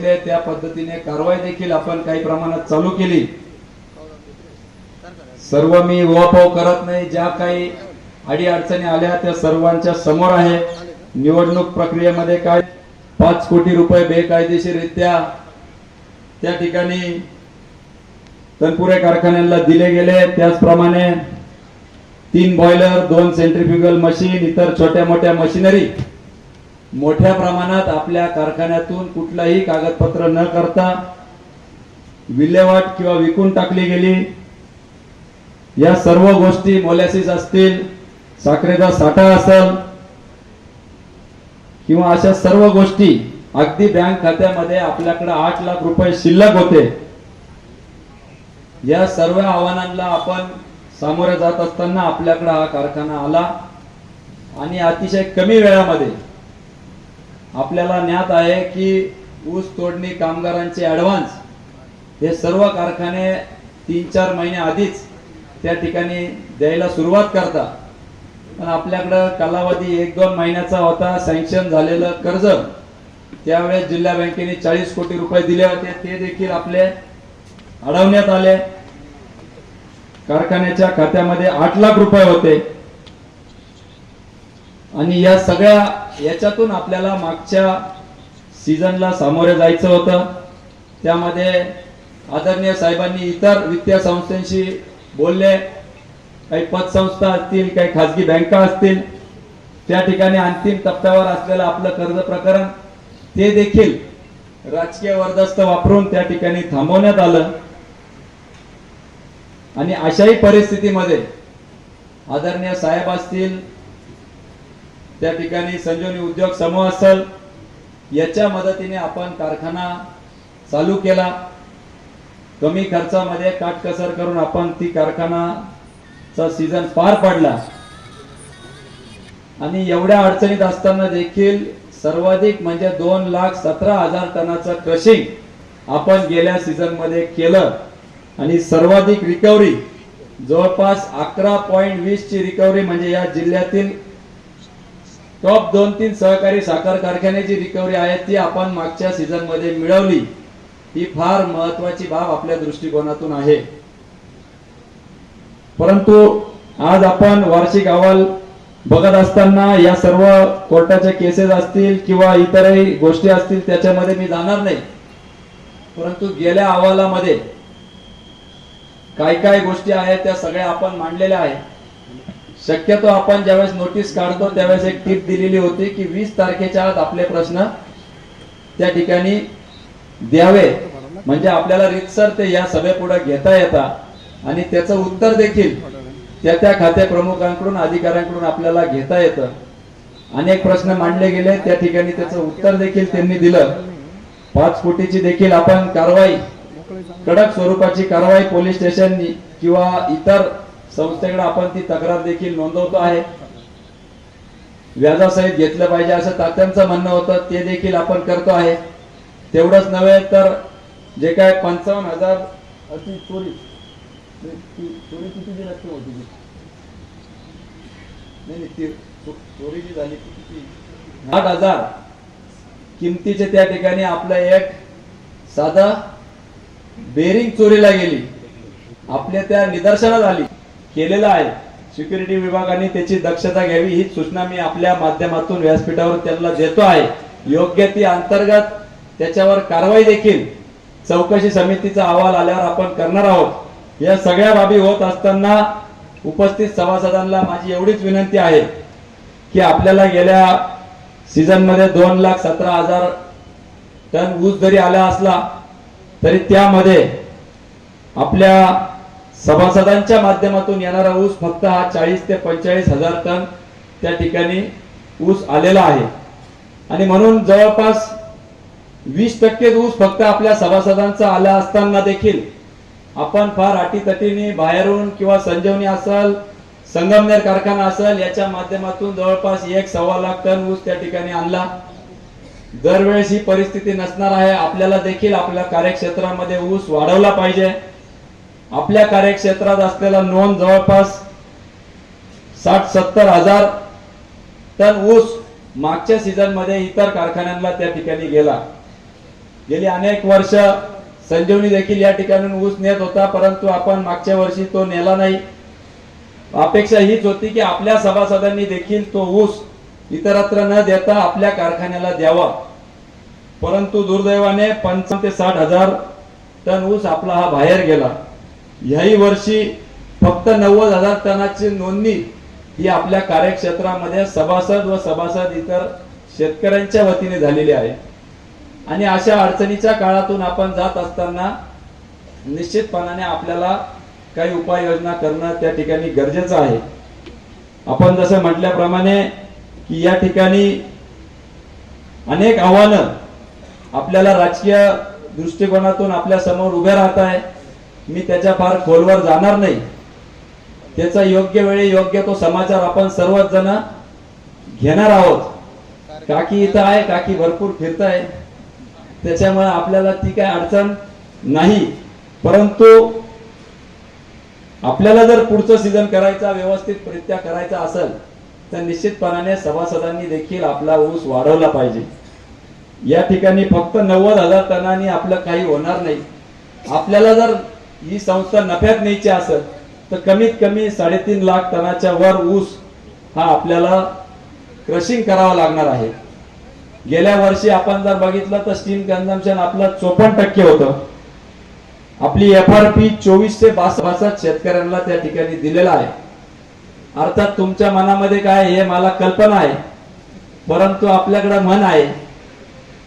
घेतले त्या पद्धतीने कारवाई देखील आपण काही प्रमाणात चालू केली. सर्व मी उहापोह करत नाही. ज्या काही अडी अडचणी आल्या त्या सर्वांच्या समोर आहे. निवडणूक प्रक्रियेमध्ये काय पाच कोटी रुपये बेकायदेशीररित्या त्या ठिकाणी तनपुरे कारखान्याला दिले गेले. त्याचप्रमाणे तीन बॉयलर दोन सेंट्रिफ्युगल मशीन इतर छोट्या मोठ्या मशिनरी मोठ्या प्रमाणात आपल्या कारखान्यातून कुठलाही कागदपत्र न करता विल्हेवाट किंवा विकून टाकली गेली. या सर्व गोष्टी मोलॅसिस असतील साखरेचा साठा असेल किंवा अशा सर्व गोष्टी अगदी बँक खात्यामध्ये आपल्याकडे आठ लाख रुपये शिल्लक होते. या सर्व आव्हानांना आपण सामोरे जात असताना आपल्याकडे हा कारखाना आला. आणि अतिशय कमी वेळामध्ये आपल्याला ज्ञात आहे की ऊस तोडणी कामगारांचे ऍडव्हान्स हे सर्व कारखाने तीन चार महिने आधीच त्या ठिकाणी द्यायला सुरुवात करतात. पण आपल्याकडं कालावधी एक दोन महिन्याचा होता सँक्शन झालेलं कर्ज. त्यावेळेस जिल्हा बँकेने चाळीस कोटी रुपये दिले होते ते देखील आपले अडवण्यात आले. कारखान्याच्या खात्यामध्ये आठ लाख रुपये होते. आणि या सगळ्या याच्यातून आपल्याला मागच्या सीझनला सामोरे जायचं होतं. त्यामध्ये आदरणीय साहेबांनी इतर वित्तीय संस्थांशी बोलले. काही पतसंस्था असतील काही खाजगी बँका असतील त्या ठिकाणी अंतिम टप्प्यावर असलेलं आपलं कर्ज प्रकरण ते देखील राजकीय वर्दस्त वापरून त्या ठिकाणी थांबवण्यात आलं. आणि अशाही परिस्थितीमध्ये आदरणीय साहेब असतील त्या ठिकाणी संजीवनी उद्योग समूह असेल याच्या मदतीने आपण कारखाना चालू केला. कमी खर्चामध्ये काटकसर करून आपण ती कारखानाचा सीझन पार पाडला. आणि एवढ्या अडचणीत असताना देखील सर्वाधिक म्हणजे दोन लाख सतरा हजार टनाचं क्रशिंग आपण गेल्या सीझनमध्ये केलं. आणि सर्वाधिक रिकव्हरी जवळपास अकरा पॉईंट वीस ची रिकव्हरी म्हणजे या जिल्ह्यातील टॉप दोन तीन सहकारी साखर कारखान्याची रिकव्हरी आहे ती आपण मागच्या सीझनमध्ये मिळवली. ही फार महत्वाची बाब आपल्या दृष्टिकोनातून आहे. परंतु आज आपण वार्षिक अहवाल बघत असताना या सर्व कोर्टाच्या केसेस असतील किंवा इतरही गोष्टी असतील त्याच्यामध्ये मी जाणार नाही. परंतु गेल्या अहवालामध्ये काय काय गोष्टी आहेत त्या सगळ्या आपण मांडलेल्या आहेत. शक्यतो आपण ज्यावेळेस नोटीस काढतो त्यावेळेस एक टीप दिलेली होती की वीस तारखेच्या आत आपले प्रश्न त्या ठिकाणी द्यावे. म्हणजे आपल्याला रितसर ते या सभेपुढे घेता येतात आणि त्याचं उत्तर देखील त्या त्या खाते प्रमुखांकडून अधिकाऱ्यांकडून आपल्याला घेता येतं. अनेक प्रश्न मांडले गेले त्या ठिकाणी त्याचं उत्तर देखील त्यांनी दिलं. पाच कोटीची देखील आपण कारवाई कडक स्वरूपाची कारवाई पोलीस स्टेशन किंवा इतर संस्थेकडे आपण ती तक्रार देखील नोंदवतो आहे. व्याजासहित घेतलं पाहिजे असं तात्यांचं म्हणणं होतं ते देखील आपण करतो आहे. तेवढंच नव्हे तर जे काय पंचावन्न हजार अशी चोरी चोरी कितीची रक्कम होती? ती? नाही नाही, ती चोरी जी झाली ती किती? आठ हजार. किमतीचे त्या ठिकाणी आपलं एक साधा बेरिंग चोरीला गेली. आपल्या त्या निदर्शनात आली. केलेलं आहे. सिक्युरिटी विभागाने त्याची दक्षता घ्यावी ही सूचना मी आपल्या माध्यमातून व्यासपीठावर त्यांना देतो आहे. योग्य ती अंतर्गत त्याच्यावर कारवाई देखील चौकशी समितीचा अहवाल आल्यावर आपण करणार आहोत. या सगळ्या बाबी होत असताना उपस्थित सभासदांना माझी एवढीच विनंती आहे की आपल्याला गेल्या सीझनमध्ये दोन लाख सतरा हजार टन ऊस जरी आला असला तरी त्यामध्ये आपल्या सभासदांच्या माध्यमातून येणारा ऊस फक्त हा चाळीस ते पंचेचाळीस हजार टन त्या ठिकाणी ऊस आलेला आहे. आणि म्हणून जवळपास वीस टक्के ऊस फक्त आपल्या सभासदांचा आला असताना देखील आपण फार अटीतटीने बाहेरून किंवा संजीवनी असल संगमनेर कारखाना असेल याच्या माध्यमातून जवळपास एक सव्वा लाख टन ऊस त्या ठिकाणी आणला. दरवेळेस ही परिस्थिती नसणार आहे. आपल्याला देखील आपल्या कार्यक्षेत्रामध्ये ऊस वाढवला पाहिजे. आपल्या कार्यक्षेत्रात असलेला नोंद जवळपास साठ सत्तर हजार टन ऊस मागच्या सीझनमध्ये इतर कारखान्यांना त्या ठिकाणी गेला. गेली अनेक वर्ष संजीवनी देखील या ठिकाणी ऊस नेत होता परंतु आपण मागच्या वर्षी तो नेला नाही. अपेक्षा हीच होती की आपल्या सभासदांनी देखील तो ऊस इतरत्र न देता आपल्या कारखान्याला द्यावा. परंतु दुर्दैवाने पंचावन्न ते साठ हजार टन ऊस आपला हा बाहेर गेला. याही वर्षी फक्त नव्वद हजार टनाची नोंदणी ही आपल्या कार्यक्षेत्रामध्ये सभासद व सभासद इतर शेतकऱ्यांच्या वतीने झालेली आहे. आणि अशा अडचणीच्या काळातून आपण जात असताना निश्चितपणाने आपल्याला काही उपाययोजना करणं त्या ठिकाणी गरजेचं आहे. आपण जसं म्हटल्याप्रमाणे की या ठिकाणी अनेक आव्हानं आपल्याला राजकीय दृष्टिकोनातून आपल्यासमोर उभ्या राहत आहे. मी त्याच्या फार खोलवर जाणार नाही. त्याचा योग्य वेळी योग्य तो समाचार आपण सर्वच जण घेणार आहोत. काकी इथं आहे काकी भरपूर फिरत आहे त्याच्यामुळे आपल्याला ती काय अडचण नाही. परंतु आपल्याला जर पुढचं सीझन करायचा व्यवस्थितरित्या करायचा असेल तर निश्चितपणाने सभासदांनी देखील आपला ऊस वाढवला पाहिजे. या ठिकाणी फक्त नव्वद हजार टनांनी आपलं काही होणार नाही. आपल्याला जर ही संस्था नफ्यात न्यायची असेल तर कमीत कमी साडेतीन लाख टनाच्या वर ऊस हा आपल्याला क्रशिंग करावा लागणार आहे. गेल्या वर्षी आपण जर बघितलं तर स्टीम कन्झम्पन आपलं चोपन्न टक्के होतं. आपली एफ आर पी चोवीस ते बासष्ट शेतकऱ्यांना त्या ठिकाणी दिलेला आहे. अर्थात तुमच्या मनामध्ये काय हे मला कल्पना आहे. परंतु आपल्याकडे मन आहे.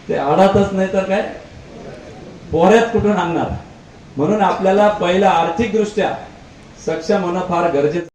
ते आडातच नाही तर काय? पोऱ्यात कुठून आणणार? म्हणून आपल्याला पहिला आर्थिकदृष्ट्या सक्षम होणं फार गरजेचं